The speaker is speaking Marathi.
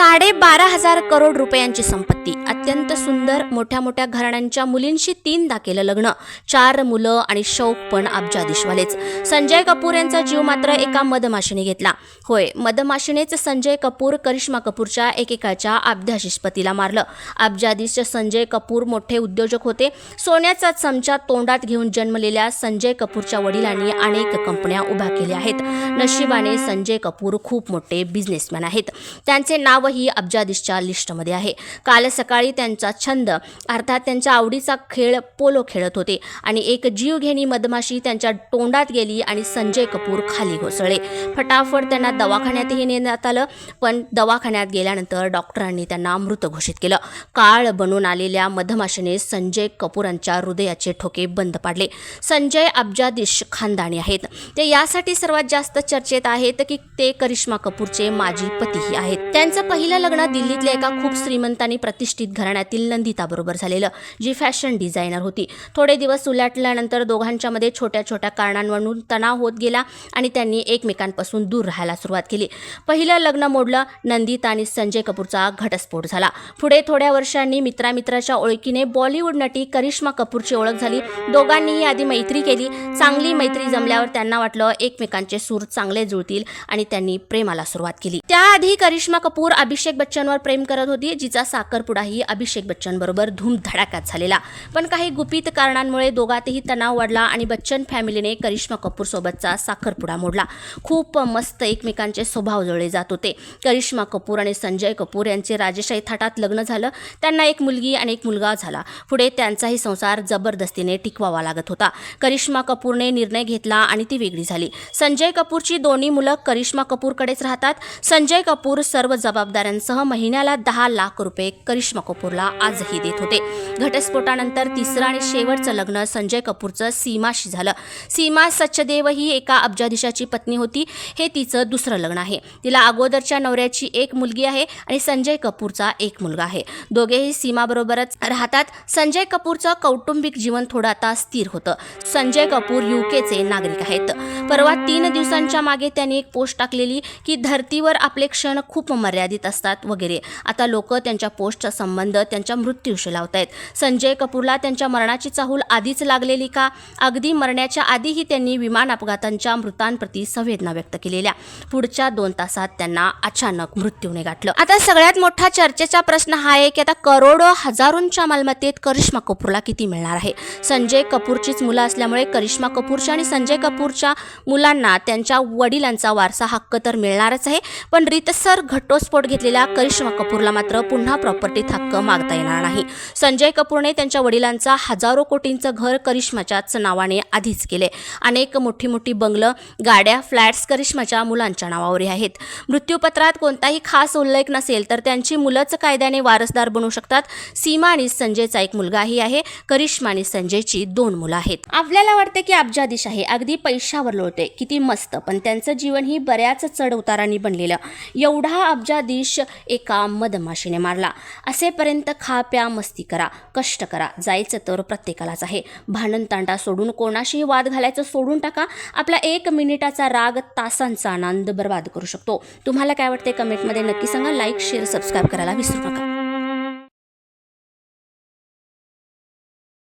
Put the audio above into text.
साडेबारा हजार करोड रुपयांची संपत्ती अत्यंत सुंदर मोठ्या मोठ्या घराण्यांच्या मुलींशी तीनदा केलं लग्न चार मुलं आणि शौक पण अब्जाधीशवालेच. संजय कपूर यांचा जीव मात्र एका मधमाशीने घेतला. होय मधमाशीनेच संजय कपूर करिश्मा कपूरच्या एकेकाच्या अब्जाधीश मारलं. अब्जाधीश संजय कपूर मोठे उद्योजक होते. सोन्याचा चमचा तोंडात घेऊन जन्मलेल्या संजय कपूरच्या वडिलांनी अनेक कंपन्या उभ्या केल्या आहेत. नशिबाने संजय कपूर खूप मोठे बिझनेसमॅन आहेत. त्यांचे नाव ही अब्जाधीशच्या लिस्टमध्ये आहे. काल सकाळी त्यांचा छंद अर्थात त्यांच्या आवडीचा खेळ पोलो खेळत होते आणि एक जीवघेणी मधमाशी त्यांच्या तोंडात गेली आणि संजय कपूर खाली घोसळले फटाफट त्यांना दवाखान्यातही नेण्यात आलं पण दवाखान्यात गेल्यानंतर डॉक्टरांनी त्यांना मृत घोषित केलं. काळ बनून आलेल्या मधमाशीने संजय कपूरांच्या हृदयाचे ठोके बंद पाडले. संजय अब्जाधीश खानदानी आहेत. ते यासाठी सर्वात जास्त चर्चेत आहेत की ते करिश्मा कपूरचे माजी पतीही आहेत. त्यांचं पहिलं लग्न दिल्लीतल्या एका खूप श्रीमंत आणि प्रतिष्ठित घराण्यातील नंदिता बरोबर झालेलं जी फॅशन डिझायनर होती. थोडे दिवस उलाटल्यानंतर दोघांच्यामध्ये छोट्या छोट्या कारणांवरून तणाव होत गेला आणि त्यांनी एकमेकांपासून दूर राहायला सुरुवात केली. पहिलं लग्न मोडलं नंदिता आणि संजय कपूरचा घटस्फोट झाला. पुढे थोड्या वर्षांनी मित्रामित्राच्या ओळखीने बॉलिवूड नटी करिश्मा कपूरची ओळख झाली. दोघांनीही आधी मैत्री केली. चांगली मैत्री जमल्यावर त्यांना वाटलं एकमेकांचे सूर चांगले जुळतील आणि त्यांनी प्रेमाला सुरुवात केली. त्याआधी करिश्मा कपूर अभिषेक बच्चनवर प्रेम करत होती जिचा साखरपुडाही अभिषेक बच्चनबरोबर धूमधडाक्यात झालेला. पण काही गुपित कारणांमुळे दोघातही तणाव वाढला आणि बच्चन फॅमिलीने करिश्मा कपूरसोबतचा साखरपुडा मोडला. खूप मस्त एकमेकांचे स्वभाव जुळले जात होते. करिश्मा कपूर आणि संजय कपूर यांचे राजेशाही थाटात लग्न झालं. त्यांना एक मुलगी आणि एक मुलगा झाला. पुढे त्यांचाही संसार जबरदस्तीने टिकवावा लागत होता. करिश्मा कपूरने निर्णय घेतला आणि ती वेगळी झाली. संजय कपूरची दोन्ही मुलं करिश्मा कपूरकडेच राहतात. संजय कपूर सर्व जबाबदाऱ्यांसह महिन्याला दहा लाख रुपये करिश्मा कपूरला आजही देत होते. घटस्फोटानंतर तिसरं आणि शेवटचं लग्न संजय कपूरचं सीमाशी झालं. सीमा सचदेव ही एका अब्जाधीशाची पत्नी होती. हे तिचं दुसरं लग्न आहे. तिला अगोदरच्या नवऱ्याची एक मुलगी आहे आणि संजय कपूरचा एक मुलगा आहे. दोघेही सीमाबरोबरच राहतात. संजय कपूरचं कौटुंबिक जीवन थोडं आता स्थिर होतं. संजय कपूर युकेचे नागरिक आहेत. परवा तीन दिवसांच्या मागे त्यांनी एक पोस्ट टाकलेली की धर्तीवर आपले क्षण खूप मर्यादित असतात वगैरे. आता लोक त्यांच्या पोस्टचा संबंध त्यांच्या मृत्यूशी लावत आहेत संजय कपूरला त्यांच्या मरणाची चाहूल आधीच लागलेली का? अगदी मरण्याच्या आधीही त्यांनी विमान अपघातांच्या मृतांप्रती संवेदना व्यक्त केलेल्या. पुढच्या दोन तासात त्यांना अचानक मृत्यूने गाठलं. आता सगळ्यात मोठा चर्चेचा प्रश्न हा आहे की आता करोडो हजारोंच्या मालमत्तेत करिश्मा कपूरला किती मिळणार आहे? संजय कपूरचीच मुलं असल्यामुळे करिश्मा कपूरच्या आणि संजय कपूरच्या मुलांना त्यांच्या वडिलांचा वारसा हक्क तर मिळणारच आहे. पण रितसर घटोस्फोट घेतलेल्या करिश्मा कपूरला मात्र पुन्हा प्रॉपर्टीत हक्क मागता येणार नाही. संजय कपूरने त्यांच्या वडिलांचा हजारो कोटींचं घर करिश्माच्याच नावाने आधीच केले. अनेक मोठी मोठी बंगलं गाड्या फ्लॅट्स करिश्माच्या मुलांच्या नावावर आहेत. मृत्यूपत्रात कोणताही खास उल्लेख नसेल तर त्यांची मुलंच कायद्याने वारसदार बनू शकतात. सीमा आणि संजयचा एक मुलगाही आहे. करिश्मा आणि संजयची दोन मुलं आहेत. आपल्याला वाटते की अब्जाधीश आहे अगदी पैशावर लोळते किती मस्त. पण त्यांचं जीवन ही बऱ्याच चढ उतारांनी बनलेलं. एवढा अब्जाधीश एका मधमाशीने मारला. असेपर्यंत खा प्या मस्ती करा कष्ट करा. जायचं तर प्रत्येकालाच आहे. भांडणतांडा सोडून कोणाशीही वाद घालायचं सोडून टाका. आपला एक मिनिटाचा राग तासांचा आनंद बर्बाद करू शकतो. तुम्हाला काय वाटते कमेंटमध्ये नक्की सांगा. लाईक शेअर सबस्क्राईब करायला विसरू नका.